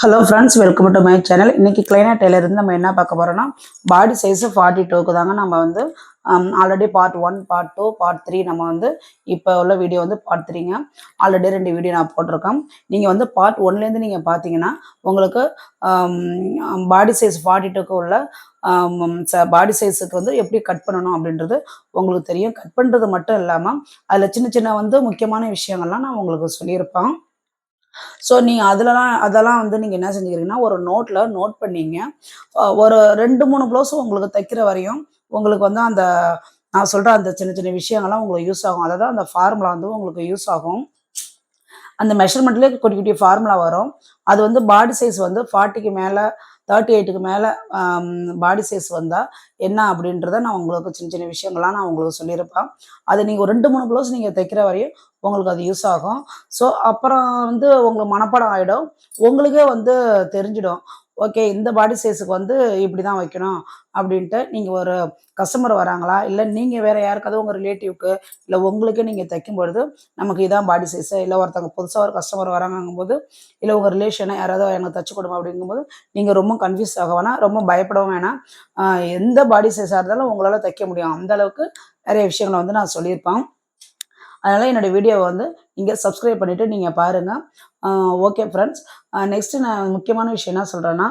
Hello friends welcome to my channel இன்றைக்கி கிளைனா Taylor நம்ம என்ன பார்க்க போகிறோம்னா பாடி சைஸு ஃபார்ட்டி டூக்கு தாங்க நம்ம வந்து already part one part two part three நம்ம வந்து இப்போ உள்ள வீடியோ வந்து பார்ட் த்ரீங்க ஆல்ரெடி ரெண்டு வீடியோ நான் போட்டிருக்கேன். நீங்கள் வந்து பார்ட் ஒன்லேருந்து நீங்கள் பார்த்தீங்கன்னா உங்களுக்கு பாடி சைஸ் ஃபார்ட்டி டூக்கு உள்ள um, um, பாடி சைஸுக்கு வந்து எப்படி கட் பண்ணணும் அப்படின்றது உங்களுக்கு தெரியும். கட் பண்ணுறது மட்டும் இல்லாமல் அதில் சின்ன சின்ன வந்து முக்கியமான விஷயங்கள்லாம் நான் உங்களுக்கு சொல்லியிருப்பேன். ஸோ நீங்கள் அதிலலாம் அதெல்லாம் வந்து நீங்கள் என்ன செஞ்சுக்கிறீங்கன்னா ஒரு நோட்டில் நோட் பண்ணீங்க. ஒரு ரெண்டு மூணு ப்ளவுஸ் உங்களுக்கு தைக்கிற வரையும் உங்களுக்கு வந்து அந்த நான் சொல்கிற அந்த சின்ன சின்ன விஷயங்கள்லாம் உங்களுக்கு யூஸ் ஆகும். அதாவது அந்த ஃபார்முலா வந்து உங்களுக்கு யூஸ் ஆகும். அந்த மெஷர்மெண்ட்லேயே குட்டி குட்டி ஃபார்முலா வரும். அது வந்து பாடி சைஸ் வந்து ஃபார்ட்டிக்கு மேலே தேர்ட்டி எயிட்டுக்கு மேலே பாடி சைஸ் வந்தால் என்ன அப்படின்றத நான் உங்களுக்கு சின்ன சின்ன விஷயங்கள்லாம் நான் உங்களுக்கு சொல்லியிருப்பேன். அது நீங்கள் ரெண்டு மூணு ப்ளவுஸ் நீங்கள் தைக்கிற வரையும் உங்களுக்கு அது யூஸ் ஆகும். ஸோ அப்புறம் வந்து உங்களுக்கு மனப்பாடம் ஆகிடும் உங்களுக்கே வந்து தெரிஞ்சிடும். ஓகே இந்த பாடி சைஸுக்கு வந்து இப்படி தான் வைக்கணும் அப்படின்ட்டு நீங்கள் ஒரு கஸ்டமர் வராங்களா? இல்லை நீங்கள் வேறு யாருக்காவது உங்கள் ரிலேட்டிவ்க்கு இல்லை உங்களுக்கே நீங்கள் தைக்கும் பொழுது நமக்கு இதான் பாடி சைஸு இல்லை ஒருத்தவங்க புதுசாக ஒரு கஸ்டமர் வராங்கும்போது இல்லை உங்கள் ரிலேஷனை யாராவது எனக்கு தச்சு கொடுங்க அப்படிங்கும்போது நீங்கள் ரொம்ப கன்ஃபியூஸ் ஆக வேணாம். ரொம்ப பயப்படவும் வேணாம். எந்த பாடி சைஸாக இருந்தாலும் உங்களால் தைக்க முடியும். அந்தளவுக்கு நிறைய விஷயங்களை வந்து நான் சொல்லியிருப்பேன். அதனால் என்னோடய வீடியோவை வந்து நீங்கள் சப்ஸ்கிரைப் பண்ணிவிட்டு நீங்கள் பாருங்கள் ஓகே ஃப்ரெண்ட்ஸ் நெக்ஸ்ட்டு நான் முக்கியமான விஷயம் என்ன சொல்கிறேன்னா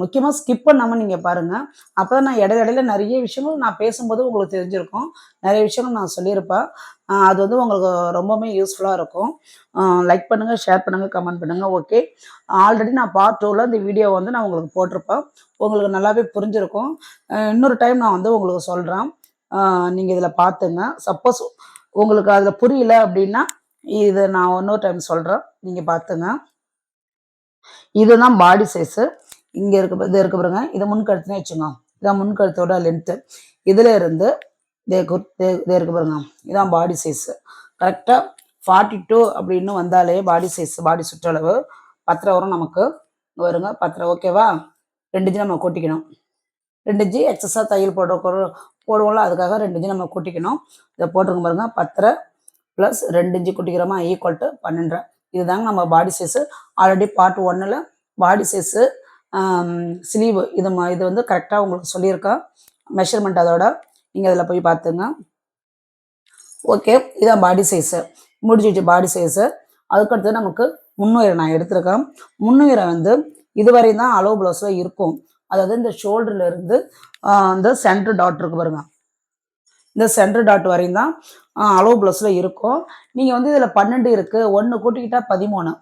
முக்கியமாக ஸ்கிப் பண்ணாமல் நீங்கள் பாருங்கள் அப்போ தான் நான் இடையிடையில நிறைய விஷயங்கள் நான் பேசும்போது உங்களுக்கு தெரிஞ்சிருக்கும். நிறைய விஷயங்கள் நான் சொல்லியிருப்பேன். அது வந்து உங்களுக்கு ரொம்பவுமே யூஸ்ஃபுல்லாக இருக்கும். லைக் பண்ணுங்கள் ஷேர் பண்ணுங்கள் கமெண்ட் பண்ணுங்கள் ஓகே ஆல்ரெடி நான் பார்ட் டூவில் இந்த வீடியோ வந்து நான் உங்களுக்கு போட்டிருப்பேன். உங்களுக்கு நல்லாவே புரிஞ்சிருக்கும். இன்னொரு டைம் நான் வந்து உங்களுக்கு சொல்கிறேன் நீங்கள் இதில் பார்த்துங்க. சப்போஸ் உங்களுக்கு அதில் புரியல அப்படின்னா இதை நான் இன்னொரு டைம் சொல்கிறேன் நீங்கள் பார்த்துங்க. இதுதான் பாடி சைஸு இங்கே இருக்க இது இருக்க பாருங்க. இதை முன்கழுத்துனே வச்சுங்க இதான் முன்கழுத்தோட லென்த்து இதில் இருந்து இதே கு- இதே- பாருங்க. இதான் பாடி சைஸு கரெக்டாக ஃபார்ட்டி டூ அப்படின்னு வந்தாலே பாடி சைஸ் பாடி சுற்றளவு பத்தரை வரும் நமக்கு வருங்க. பத்தரை ஓகேவா ரெண்டு இன்ச்சு நம்ம கொட்டிக்கணும். ரெண்டு இன்ச்சு எக்ஸஸாக தையல் போடுற போடுவோம்ல அதுக்காக ரெண்டு இன்ச்சு நம்ம கூட்டிக்கணும். இதை போட்டிருங்க பாருங்க பத்தரை ப்ளஸ் ரெண்டு இன்ச்சு குட்டிக்கிறோமா ஈக்குவல் டு பன்னெண்டரை. இதுதாங்க நம்ம பாடி சைஸு ஆல்ரெடி பார்ட் ஒன்னில் பாடி சைஸு ஸ்லீவ் இது ம- இது வந்து கரெக்டாக உங்களுக்கு சொல்லியிருக்கேன். மெஷர்மெண்ட் அதோட நீங்கள் அதில் போய் பார்த்துங்க. ஓகே இதான் பாடி சைஸு முடிஞ்சிச்சு பாடி சைஸு அதுக்கடுத்து நமக்கு முன்னுயிரை நான் எடுத்திருக்கேன். முன்னுயிரை வந்து இதுவரை தான் அளவு ப்ளவுஸில் இருக்கும். அதாவது இந்த ஷோல்டர்ல இருந்து இந்த சென்டர் டாட் இருக்கு பாருங்க. இந்த சென்டர் டாட் வரையும் தான் அலோ அளவு இருக்கும். நீங்கள் வந்து இதில் பன்னெண்டு இருக்குது ஒன்று கூட்டிக்கிட்டா பதிமூணு.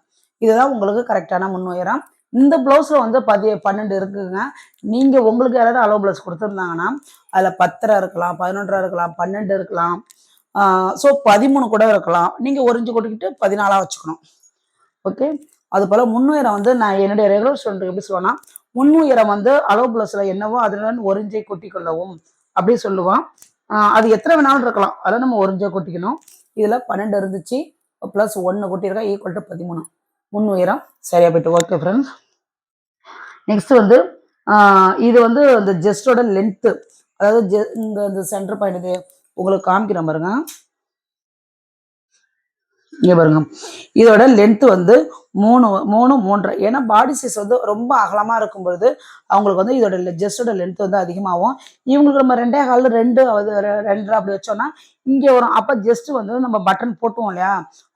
இதுதான் உங்களுக்கு கரெக்டான முன்னுயரம். இந்த ப்ளவுஸில் வந்து பதி பன்னெண்டு இருக்குங்க. நீங்கள் உங்களுக்கு யாராவது அளவு ப்ளவுஸ் கொடுத்துருந்தாங்கன்னா அதில் பத்தரை இருக்கலாம் பதினொன்றரை இருக்கலாம் பன்னெண்டு இருக்கலாம். ஸோ பதிமூணு கூட இருக்கலாம். நீங்கள் ஒரிஞ்சு கொட்டிக்கிட்டு கூட்டிக்கிட்டு பதினாலாக வச்சுக்கணும். ஓகே அது போல் முன்னுயரம் வந்து நான் என்னுடைய ரெகுலர் ஸ்டூடெண்ட்டுக்கு எப்படி சொல்லுவேன்னா முன்னுயரம் வந்து அளவு ப்ளஸில் என்னவோ அதில் ஒரிஞ்சை கொட்டி கொள்ளவும் அப்படி சொல்லுவான். அது எத்தனை வேணாலும் இருக்கலாம். அதில் நம்ம ஒரிஞ்சை கொட்டிக்கணும். இதில் பன்னெண்டு இருந்துச்சு. ப்ளஸ் ஒன்று கொட்டியிருக்கா ஈக்குவல் டு பதிமூணு. முன்னுயரம். சரியா போயிட்டு ஓகே ஃப்ரெண்ட்ஸ் நெக்ஸ்ட் வந்து இது வந்து இந்த ஜெஸ்டோட லென்த்து அதாவது ஜெ- இந்த இந்த சென்டர் பாயிண்ட் இது உங்களுக்கு காமிக்கிறேன் பாருங்க. இங்கே பாருங்க. இதோட லென்த்து வந்து மூணு மூணு மூன்றரை. ஏன்னா பாடி சைஸ் வந்து ரொம்ப அகலமாக இருக்கும் பொழுது அவங்களுக்கு வந்து இதோட ஜெஸ்டோட லென்த் வந்து அதிகமாகும். இவங்களுக்கு நம்ம ரெண்டே காலில் ரெண்டு அது அப்படி வச்சோம்னா இங்கே வரும். அப்போ ஜஸ்ட் வந்து நம்ம பட்டன் போட்டுவோம் இல்லையா?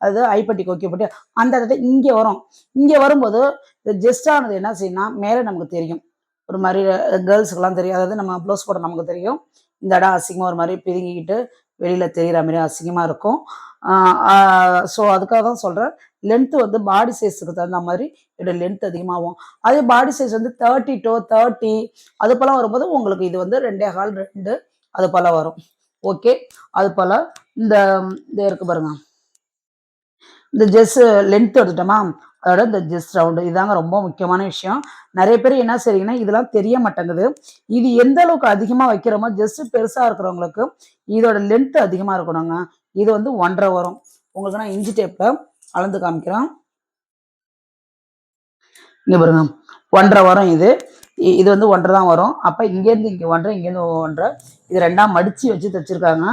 அது ஐப்பட்டி கொக்கி போட்டு அந்த இடத்துல இங்கே வரும். இங்கே வரும்போது இந்த ஜெஸ்டானது என்ன செய்யணும்னா மேலே நமக்கு தெரியும். ஒரு மாதிரி கேர்ள்ஸுக்கெல்லாம் தெரியும். அதாவது நம்ம ப்ளவுஸ் போட நமக்கு தெரியும். இந்த இடம் அசிங்கமாக ஒரு மாதிரி பிதுங்கிக்கிட்டு வெளியில் தெரிகிற மாதிரி அசிங்கமாக இருக்கும். ஸோ அதுக்காக தான் சொல்கிறேன் லென்த்து வந்து பாடி சைஸுக்கு தகுந்த மாதிரி இதோட லென்த் அதிகமாகும். அதே பாடி சைஸ் வந்து தேர்ட்டி டூ தேர்ட்டி அது போல் வரும்போது உங்களுக்கு இது வந்து ரெண்டே கால் ரெண்டு அது போல் வரும். ஓகே அது போல் இந்த இது இருக்கு பாருங்க. இந்த ஜெஸ் லென்த் எடுத்துட்டோமா அதோட இந்த ஜெஸ் ரவுண்டு இதாங்க ரொம்ப முக்கியமான விஷயம். நிறைய பேர் என்ன செய்றீங்கன்னா இதெல்லாம் தெரிய மாட்டேங்குது. இது எந்த அளவுக்கு அதிகமாக வைக்கிறோமோ ஜஸ்ட் பெருசாக இருக்கிறவங்களுக்கு இதோட லென்த் அதிகமாக இருக்கணுங்க. இது வந்து ஒன்றரை வரும். உங்களுக்கு நான் இஞ்சி டேப்பில் அளந்து காமிக்கிறேன். இங்கே பாருங்க. ஒன்றரை வரும் இது. இது வந்து ஒன்றரை தான் வரும். அப்போ இங்கேருந்து இங்கே ஒன்றரை இங்கேருந்து ஒன்றரை. இது ரெண்டாம் மடித்து வச்சு தைச்சிருக்காங்க.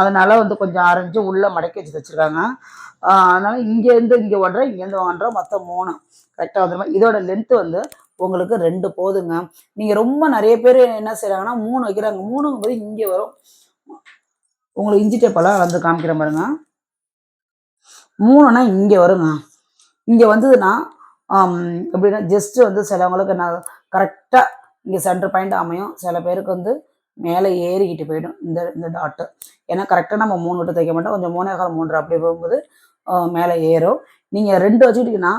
அதனால் வந்து கொஞ்சம் ஆரஞ்சு உள்ளே மடக்கி வச்சு தைச்சிருக்காங்க. அதனால் இங்கேருந்து இங்கே ஒன்றரை இங்கேருந்து ஒன்றரை மொத்தம் மூணு. கரெக்டாக வந்துடும் இதோட லென்த்து வந்து உங்களுக்கு ரெண்டு போதுங்க. நீங்கள் ரொம்ப நிறைய பேர் என்ன செய்கிறாங்கன்னா மூணு வைக்கிறாங்க. மூணுங்கும் போது இங்கே வரும். உங்களுக்கு இஞ்சி டேப்பெல்லாம் வந்து காமிக்கிற பாருங்க மூணுனா இங்கே வருங்க. இங்கே வந்ததுன்னா எப்படின்னா ஜஸ்ட்டு வந்து சிலவங்களுக்கு நான் கரெக்டாக இங்கே சென்டர் பாயிண்ட் அமையும். சில பேருக்கு வந்து மேலே ஏறிக்கிட்டு போயிடும் இந்த இந்த டாட்டு ஏன்னா கரெக்டாக நம்ம மூணு விட்டு தைக்க மாட்டோம். கொஞ்சம் மூணே கால் மூன்று அப்படி போகும்போது மேலே ஏறும். நீங்கள் ரெண்டு வச்சுக்கிட்டிங்கன்னா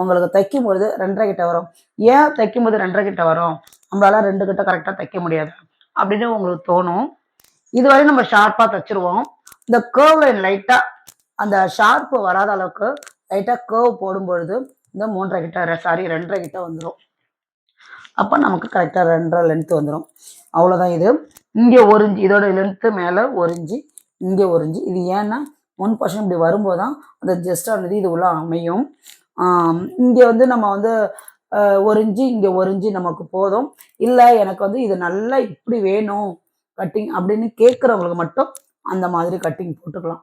உங்களுக்கு தைக்கும் பொழுது ரெண்டரை கிட்ட வரும். ஏன் தைக்கும் போது ரெண்டரை கிட்ட வரும்? நம்மளால ரெண்டு கிட்ட கரெக்டாக தைக்க முடியாது. அப்படின்னு உங்களுக்கு தோணும். இதுவரை நம்ம ஷார்ப்பாக தைச்சிருவோம். இந்த கேர்வ் லைன் லைட்டாக அந்த ஷார்ப்பு வராத அளவுக்கு லைட்டாக கேர்வ் போடும் பொழுது இந்த மூன்றரை கிட்ட சாரி ரெண்டரை கிட்ட வந்துடும் அப்போ நமக்கு கரெக்டாக ரெண்டரை லென்த்து வந்துடும் அவ்வளோதான் இது. இங்கே ஒரு இஞ்சி இதோட லென்த்து மேலே ஒரு இஞ்சி இங்கே ஒரு இஞ்சி இது ஏன்னா ஒன் பர்சன்ட் இப்படி வரும்போது தான் அந்த ஜஸ்டானது இது உள்ள அமையும். இங்கே வந்து நம்ம வந்து ஒரு இஞ்சி இங்கே ஒரு இஞ்சி நமக்கு போதும். இல்லை எனக்கு வந்து இது நல்லா இப்படி வேணும். கட்டிங் அப்படின்னு கேட்குறவங்களுக்கு மட்டும் அந்த மாதிரி கட்டிங் போட்டுக்கலாம்.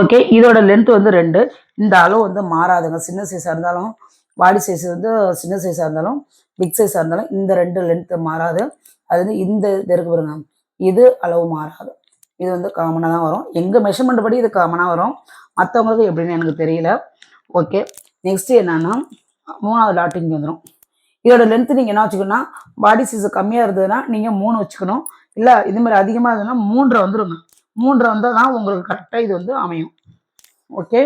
ஓகே இதோட லென்த் வந்து ரெண்டு. இந்த அளவு வந்து மாறாதுங்க. சின்ன சைஸாக இருந்தாலும் பாடி சைஸ் வந்து சின்ன சைஸாக இருந்தாலும் பிக் சைஸாக இருந்தாலும் இந்த ரெண்டு லென்த்து மாறாது. அது வந்து இந்த இது இருக்கு பாருங்க. இது அளவு மாறாது. இது வந்து காமனாக தான் வரும். எங்கள் மெஷர்மெண்ட் படி இது காமனாக வரும். மற்றவங்களுக்கு எப்படின்னு எனக்கு தெரியல. ஓகே நெக்ஸ்ட் என்னன்னா மூணாவது டாட் இங்கே வந்துடும் இதோட லென்த்து நீங்கள் என்ன வச்சுக்கணும்னா பாடி சைஸ் கம்மியாக இருந்ததுன்னா நீங்கள் மூணு வச்சுக்கணும். இல்லை இது மாதிரி அதிகமாக இருந்ததுன்னா மூன்றை வந்துருங்க. மூன்றரை வந்தால் தான் உங்களுக்கு கரெக்டாக இது வந்து அமையும். ஓகே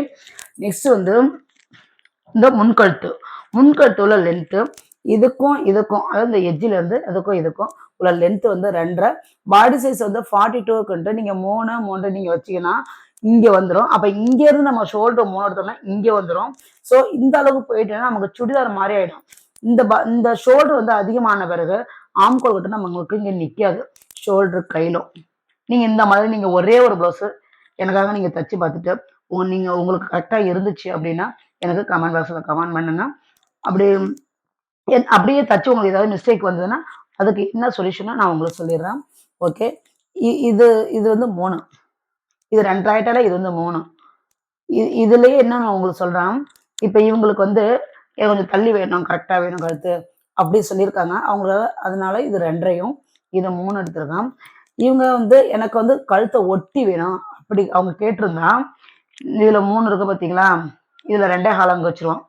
நெக்ஸ்ட் வந்து இந்த முன்கழுத்து. முன்கழுத்து உள்ள லென்த்து இதுக்கும் இதுக்கும் அதாவது இந்த எஜ்ஜிலேருந்து இதுக்கும் இதுக்கும் உள்ள லென்த் வந்து ரெண்டரை. பாடி சைஸ் வந்து ஃபார்ட்டி டூக்குன்ட்டு நீங்கள் மூணு மூன்று நீங்கள் வச்சீங்கன்னா இங்கே வந்துடும் அப்போ இங்கேருந்து நம்ம ஷோல்டர் மூணு எடுத்தோம்னா இங்கே வந்துடும் ஸோ இந்த அளவுக்கு போயிட்டோன்னா நமக்கு சுடிதார் மாதிரி ஆகிடும் இந்த ப இந்த ஷோல்டர் வந்து அதிகமான பிறகு ஆம்கோல் கிட்ட நம்மளுக்கு இங்கே நிற்காது ஷோல்டர் கையிலும். நீங்கள் இந்த மாதிரி நீங்கள் ஒரே ஒரு ப்ளவுஸு எனக்காக நீங்கள் தச்சு பார்த்துட்டு உங்க நீங்கள் உங்களுக்கு கரெக்டாக இருந்துச்சு அப்படின்னா எனக்கு கமெண்ட் பாக்ஸில் கமெண்ட் பண்ணுங்க. அப்படி என்- அப்படியே தச்சு உங்களுக்கு ஏதாவது மிஸ்டேக் வந்ததுன்னா அதுக்கு என்ன சொல்யூஷனோ நான் உங்களுக்கு சொல்லிடுறேன். ஓகே இது இது வந்து மூணு. இது ரெண்டாயிட்டால இது வந்து மூணு. இது இதுலயே என்ன நான் உங்களுக்கு சொல்றேன்? இப்போ இவங்களுக்கு வந்து "ஏ, கொஞ்சம் தள்ளி வேணும் கரெக்டாக வேணும் கழுத்து. அப்படி சொல்லியிருக்காங்க. அவங்க அதனால இது ரெண்டரையும் இதை மூணு எடுத்திருக்கான் இவங்க வந்து எனக்கு வந்து கழுத்தை ஒட்டி வேணும். அப்படி அவங்க கேட்டிருந்தா இதில் மூணு இருக்கு பார்த்தீங்களா இதில் ரெண்டே காலம் அங்கே வச்சிருவோம்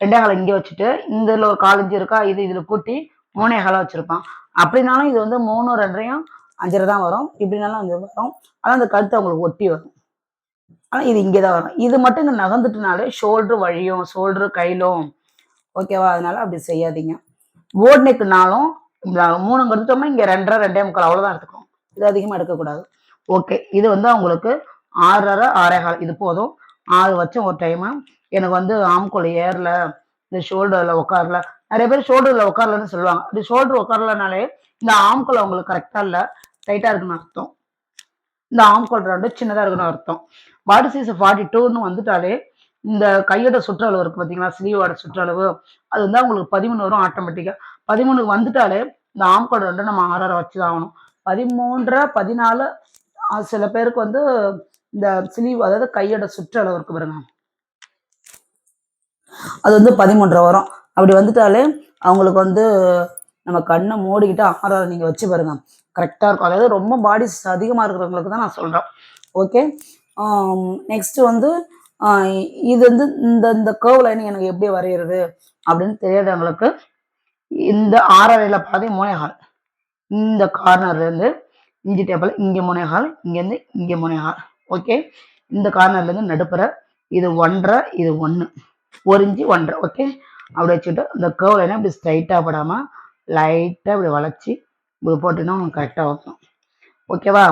ரெண்டே காலம் இங்கே வச்சுட்டு இந்த ஒரு காலஞ்சு இருக்கா இது இதில் கூட்டி மூணே காலாக வச்சுருப்பான். அப்படின்னாலும் இது வந்து மூணு ரெண்டரையும் அஞ்சரை தான் வரும். இப்படினாலும் அஞ்சு வரும். ஆனால் அந்த கழுத்து அவங்களுக்கு ஒட்டி வரும். ஆனால் இது இங்கே தான் வரும். இது மட்டும் இங்கே நகர்ந்துட்டுனாலே ஷோல்டர் வழியும் ஷோல்டர் கையிலும் ஓகேவா அதனால அப்படி செய்யாதீங்க. ஓட் நெக்குனாலும் மூணு எடுத்துட்டோம்னா இங்கே ரெண்டரை ரெண்டே முக்கால் அவ்வளோதான் எடுத்துக்கணும் இது அதிகமாக எடுக்கக்கூடாது. ஓகே இது வந்து அவங்களுக்கு ஆறரை ஆறே கால் இது போதும். ஆறு வச்சோம் ஒரு டைமு எனக்கு வந்து ஆம்கோல் ஏறல இந்த ஷோல்டரில் உட்காரல நிறைய பேர் ஷோல்டரில் உட்காரலன்னு சொல்லுவாங்க. அப்படி ஷோல்டர் உட்காரலனாலே இந்த ஆம்கோல் அவங்களுக்கு கரெக்டாக இல்லை. டைட்டாக இருக்குன்னு அர்த்தம். இந்த ஆம்கோல் ரவுண்டு சின்னதாக இருக்குன்னு அர்த்தம். பாடி சைஸ் ஃபார்ட்டி டூன்னு வந்துட்டாலே இந்த கையோட சுற்றளவு இருக்கு பார்த்தீங்களா ஸ்லீவோட சுற்றளவு. அது வந்து அவங்களுக்கு பதிமூணு வரும் ஆட்டோமேட்டிக்காக பதிமூணுக்கு வந்துட்டாலே இந்த ஆம்கோல் ரவுண்டு நம்ம ஆறாரை வச்சு தான் ஆகணும். பதிமூன்றரை பதினாலு சில பேருக்கு வந்து இந்த ஸ்லீவ் அதாவது கையோட சுற்றளவு இருக்கு பாருங்க. அது வந்து பதிமூன்றரை வரும். அப்படி வந்துட்டாலே அவங்களுக்கு வந்து நம்ம கண்ணை மூடிக்கிட்டு ஆறாரை நீங்கள் வச்சு பாருங்க. கரெக்டாக இருக்கும். அதாவது ரொம்ப பாடிஸ் அதிகமாக இருக்கிறவங்களுக்கு தான் நான் சொல்கிறேன் ஓகே நெக்ஸ்ட்டு வந்து இது வந்து இந்த இந்த கேர்வ் லைனிங் எனக்கு எப்படி வரைகிறது அப்படின்னு தெரியாதவங்களுக்கு இந்த ஆறரையில் பாதி மூணே இந்த கார்னர்லேருந்து இஞ்சி டேபிள் இங்கே மூணே இங்கேருந்து இங்கே மூணே ஓகே இந்த கார்னர்லேருந்து நடுப்புற இது ஒன்றரை இது ஒன்று ஒரு இஞ்சி ஒன்றரை. ஓகே அப்படி வச்சுட்டு இந்த கேர்வ் லைனை இப்படி ஸ்ட்ரைட்டாக படாமல் லைட்டாக இப்படி வளைச்சி இப்படி போட்டினா உங்களுக்கு கரெக்டாக வரும் ஓகேவா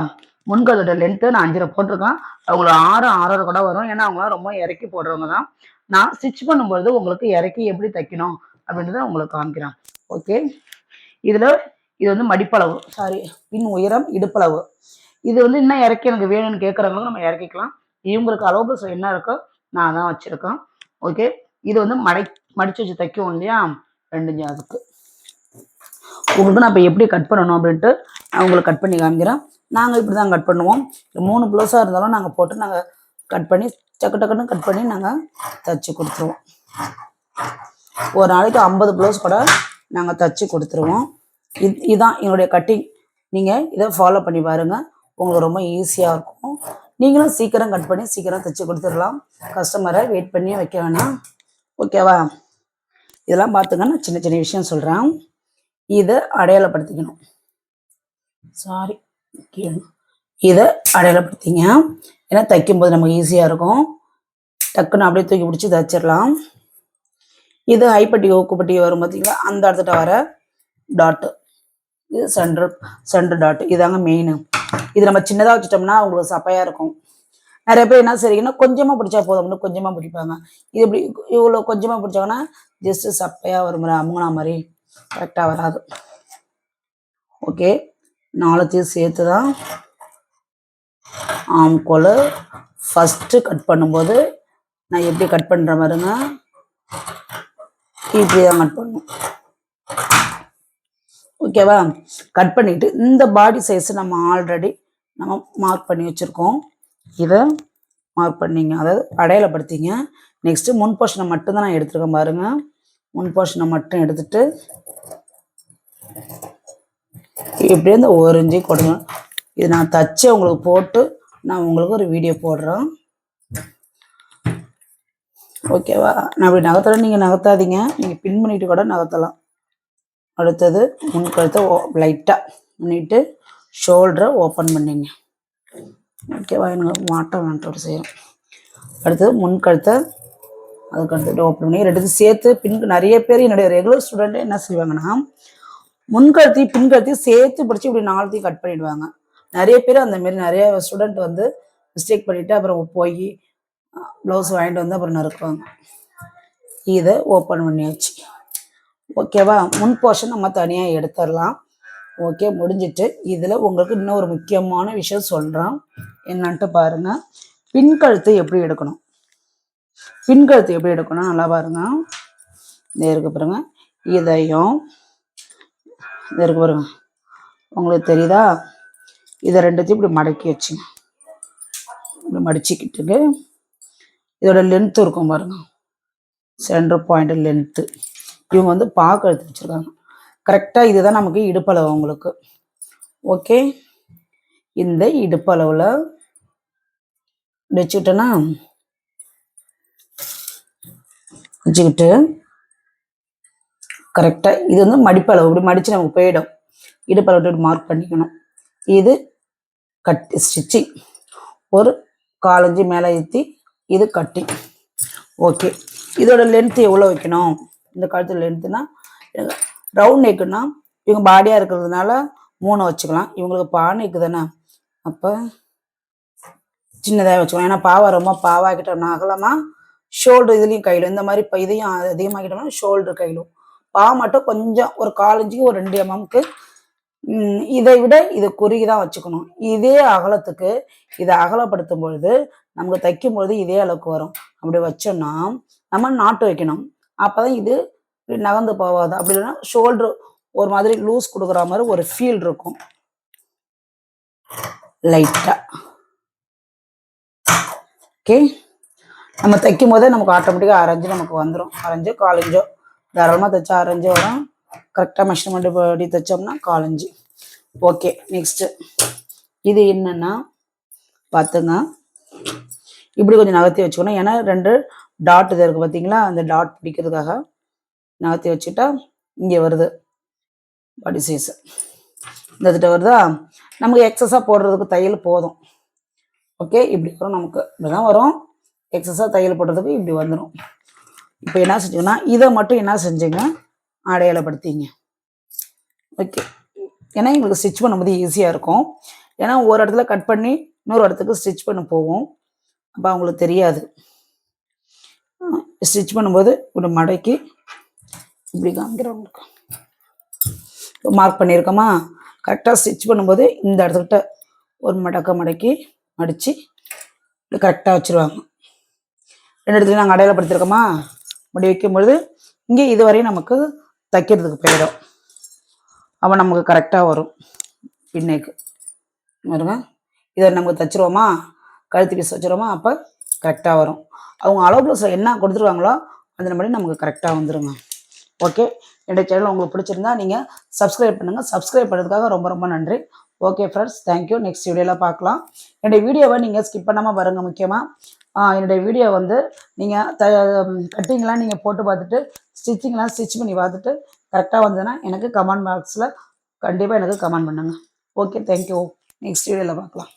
முன்கதோட லென்த்து நான் அஞ்சரை போட்டிருக்கேன். அவங்கள ஆறு ஆறரை கூட வரும். ஏன்னா அவங்களாம் ரொம்ப இறக்கி போடுறவங்க தான். நான் ஸ்டிச் பண்ணும்பொழுது உங்களுக்கு இறக்கி எப்படி தைக்கணும் அப்படின்றத உங்களுக்கு காமிக்கிறேன். ஓகே இதில் இது வந்து மடிப்பளவு. சாரி பின் உயரம் இடுப்பளவு. இது வந்து இன்னும் இறக்கி எனக்கு வேணும்னு கேட்குறவங்களும் நம்ம இறக்கிக்கலாம். இவங்களுக்கு அளவு என்ன இருக்கோ நான் தான் வச்சுருக்கேன். ஓகே இது வந்து மடை மடித்து வச்சு தைக்கும் இல்லையா? ரெண்டு அதுக்கு. உங்களுக்கு நான் இப்போ எப்படி கட் பண்ணணும் அப்படின்ட்டு நான் உங்களுக்கு கட் பண்ணி காமிக்கிறேன். நாங்கள் இப்படி தான் கட் பண்ணுவோம் மூணு ப்ளவுஸாக இருந்தாலும் நாங்கள் போட்டு நாங்கள் கட் பண்ணி டக்கு டக்குன்னு கட் பண்ணி நாங்கள் தச்சு கொடுத்துருவோம். ஒரு நாளைக்கு ஐம்பது ப்ளவுஸ் கூட நாங்கள் தச்சு கொடுத்துருவோம். இது இதுதான் என்னுடைய கட்டிங் நீங்கள் இதை ஃபாலோ பண்ணி பாருங்கள் உங்களுக்கு ரொம்ப ஈஸியாக இருக்கும். நீங்களும் சீக்கிரம் கட் பண்ணி சீக்கிரம் தச்சு கொடுத்துடலாம். கஸ்டமரை வெயிட் பண்ணி வைக்க வேணாம். ஓகேவா இதெல்லாம் பார்த்துங்க. நான் சின்ன சின்ன விஷயம் சொல்கிறேன் இதை அடையாளப்படுத்திக்கணும். சாரி இதை அடையாளப்படுத்திங்க. ஏன்னா தைக்கும்போது நமக்கு ஈஸியாக இருக்கும். டக்குன்னு அப்படியே தூக்கி பிடிச்சி தைச்சிடலாம் இது ஹைப்பட்டி ஓக்குப்பட்டி வரும் பார்த்தீங்களா அந்த இடத்துல வர டாட்டு இது சென்ட்ரு சென்ட்ரு டாட் இதாங்க மெயின் இது நம்ம சின்னதாக வச்சுட்டோம்னா அவங்களுக்கு சப்பையாக இருக்கும். நிறைய பேர் என்ன செய்றீங்கன்னா கொஞ்சமாக பிடிச்சா போதும்னு கொஞ்சமாக பிடிப்பாங்க. இது இப்படி இவ்வளோ கொஞ்சமாக பிடிச்சாங்கன்னா ஜஸ்ட்டு சப்பையாக வரும் அமுங்கினா மாதிரி. கரெக்டாக வராது. ஓகே நாலத்தையும் சேர்த்து தான் ஆம்கோல் ஃபஸ்ட்டு கட் பண்ணும்போது நான் எப்படி கட் பண்ணுற மாதிரிங்க இப்படி தான் கட் பண்ணும் ஓகேவா கட் பண்ணிட்டு இந்த பாடி சைஸ் நம்ம ஆல்ரெடி நம்ம மார்க் பண்ணி வச்சுருக்கோம். இதை மார்க் பண்ணிங்க. அதாவது அடையாளப்படுத்திங்க. நெக்ஸ்ட்டு முன் போர்ஷனை மட்டும்தான் நான் எடுத்துருக்கேன் பாருங்க. முன் போர்ஷனை மட்டும் எடுத்துட்டு இப்படியே இந்த ஒரு இஞ்சி கொடுங்க. இது நான் தச்சு உங்களுக்கு போட்டு நான் உங்களுக்கு ஒரு வீடியோ போடுறேன். ஓகேவா நான் அப்படி நகர்த்தலாம் நீங்கள் நகர்த்தாதீங்க. நீங்கள் பின் பண்ணிட்டு கூட நகர்த்தலாம். அடுத்தது முன் கழுத்தை லைட்டாக பண்ணிட்டு ஷோல்டரை ஓப்பன் பண்ணிங்க. ஓகேவா எனக்கு மாட்டம் வேண்டோட செய்கிறோம் அடுத்தது முன் கழுத்தை அதுக்கு அடுத்து ஓப்பன் பண்ணி ரெண்டுத்தையும் சேர்த்து பின் நிறைய பேர் என்னுடைய ரெகுலர் ஸ்டூடெண்ட்டு என்ன செய்வாங்கன்னா முன்கழுத்தி பின்கழுத்தி சேர்த்து பிடிச்சி இப்படி நாலுத்தையும் கட் பண்ணிடுவாங்க. நிறைய பேர் அந்த மாரி நிறைய ஸ்டூடெண்ட் வந்து மிஸ்டேக் பண்ணிட்டு அப்புறம் போய் ப்ளவுஸ் வாங்கிட்டு வந்து அப்புறம் நறுக்குவாங்க. இதை ஓப்பன் பண்ணியாச்சு. ஓகேவா முன் போர்ஷன் நம்ம தனியாக எடுத்துடலாம். ஓகே முடிஞ்சிட்டு இதில் உங்களுக்கு இன்னும் ஒரு முக்கியமான விஷயம் சொல்கிறோம் என்னன்ட்டு பாருங்கள் பின்கழுத்து எப்படி எடுக்கணும்? பின்கழுத்து எப்படி எடுக்கணும்? நல்லா பாருங்க. இந்த இருக்கு பாருங்க. இதையும் இந்த இருக்கு பாருங்க. உங்களுக்கு தெரியுதா? இதை ரெண்டுத்தையும் இப்படி மடக்கி வச்சுங்க. இப்படி மடிச்சுக்கிட்டுங்க. இதோட லென்த்து இருக்கும் பாருங்க. சென்டர் பாயிண்ட் லென்த்து இவங்க வந்து பாக்கு எடுத்து வச்சிருக்காங்க. கரெக்டாக இதுதான் நமக்கு இடுப்பளவு உங்களுக்கு. ஓகே இந்த இடுப்பளவில் வச்சுக்கிட்டோன்னா வச்சுக்கிட்டு கரெக்டாக இது வந்து மடிப்பளவு இப்படி மடித்து நமக்கு போயிடும். இடுப்பளவு மார்க் பண்ணிக்கணும். இது கட் ஸ்டிச்சிங் ஒரு காலஞ்சி மேலே ஏற்றி இது கட்டிங் ஓகே இதோட லென்த்து எவ்வளோ வைக்கணும்? இந்த காலத்தில் லென்த்துனா ரவுண்ட் நெக்குன்னா இவங்க பாடியாக இருக்கிறதுனால மூணு வச்சுக்கலாம். இவங்களுக்கு பா நெக்கு தானே. அப்போ சின்னதாக வச்சுக்கலாம். ஏன்னா பாவா ரொம்ப பாவாக்கிட்டோம்னா அகலமாக ஷோல்டர் இதுலேயும் கையிலும். இந்த மாதிரி இப்போ இதையும் அதிகமாகிட்டோம்னா ஷோல்டர் கையிலும். பா மட்டும் கொஞ்சம் ஒரு காலஞ்சுக்கு ஒரு ரெண்டு எம்எம்க்கு இதை விட இது குறுகி தான் வச்சுக்கணும். இதே அகலத்துக்கு இதை அகலப்படுத்தும் பொழுது நமக்கு தைக்கும் பொழுது இதே அளவுக்கு வரும். அப்படி வச்சோம்னா நம்ம நாட்டு வைக்கணும். அப்பதான் இது இப்படி நகர்ந்து போகாது. அப்படி இல்லைன்னா ஷோல்டர் ஒரு மாதிரி லூஸ் கொடுக்குற மாதிரி ஒரு ஃபீல் இருக்கும். லைட்டாக ஓகே நம்ம தைக்கும் போதே நமக்கு ஆட்டோமேட்டிக்காக அரைஞ்சு நமக்கு வந்துடும் அரைஞ்சோ காலஞ்சோ தாராளமாக தைச்சா ஆரஞ்சு வரும். கரெக்டாக மெஷர்மெண்ட் படி தைச்சோம்னா காலஞ்சு ஓகே நெக்ஸ்ட்டு இது என்னன்னா பார்த்துங்க இப்படி கொஞ்சம் நகர்த்தி வச்சுக்கணும். ஏன்னா ரெண்டு டாட் இது இருக்குது பார்த்தீங்களா அந்த டாட் பிடிக்கிறதுக்காக நகர்த்தி வச்சுட்டா இங்கே வருது. பாடி சைஸ் இந்த திட்ட வருதா? நமக்கு எக்ஸஸாக போடுறதுக்கு தையல் போதும். ஓகே இப்படி வரும் நமக்கு. இப்படிதான் வரும். எக்ஸஸாக தையல் போடுறதுக்கு இப்படி வந்துடும் இப்போ என்ன செஞ்சீங்கன்னா இதை மட்டும் என்ன செஞ்சுங்க? அடையாளப்படுத்திங்க. ஓகே ஏன்னா எங்களுக்கு ஸ்டிச் பண்ணும்போது ஈஸியாக இருக்கும். ஏன்னா ஒரு இடத்துல கட் பண்ணி இன்னொரு இடத்துக்கு ஸ்டிச் பண்ண போவோம். அப்போ அவங்களுக்கு தெரியாது. ஸ்டிச் பண்ணும்போது இப்படி மடக்கி இப்படி காமிக்கிறவங்களுக்கு. மார்க் பண்ணியிருக்கோமா? கரெக்டாக ஸ்டிச் பண்ணும்போது இந்த இடத்துக்கிட்ட ஒரு மடக்க மடக்கி மடித்து கரெக்டாக வச்சுருவாங்க. ரெண்டு இடத்துல நாங்கள் அடையாளப்படுத்திருக்கோமா முடி வைக்கும்பொழுது இங்கே இதுவரையும் நமக்கு தைக்கிறதுக்கு போயிடும். அப்போ நமக்கு கரெக்டாக வரும். பின்னைக்கு. வருங்க இதை நமக்கு தைச்சிருவோமா? கழுத்து பீஸ் வச்சுருவோமா? அப்போ கரெக்டாக வரும். அவங்க அளவு ப்ளவுஸில் என்ன கொடுத்துருவாங்களோ அதன்படி நமக்கு கரெக்டாக வந்துருங்க. ஓகே என்னுடைய சேனல் உங்களுக்கு பிடிச்சிருந்தா நீங்கள் சப்ஸ்கிரைப் பண்ணுங்கள் சப்ஸ்கிரைப் பண்ணுறதுக்காக ரொம்ப ரொம்ப நன்றி. ஓகே ஃப்ரெண்ட்ஸ் தேங்க்யூ நெக்ஸ்ட் வீடியோவில் பார்க்கலாம். என்னுடைய வீடியோவை நீங்கள் ஸ்கிப் பண்ணாமல் பாருங்கள் முக்கியமாக என்னுடைய வீடியோ வந்து நீங்கள் த கட்டிங்லாம் நீங்கள் போட்டு பார்த்துட்டு ஸ்டிச்சிங்லாம் ஸ்டிச் பண்ணி பார்த்துட்டு கரெக்டாக வந்ததுன்னா எனக்கு கமெண்ட் பாக்ஸில் கண்டிப்பாக எனக்கு கமெண்ட் பண்ணுங்கள் ஓகே தேங்க்யூ நெக்ஸ்ட் வீடியோவில் பார்க்கலாம்.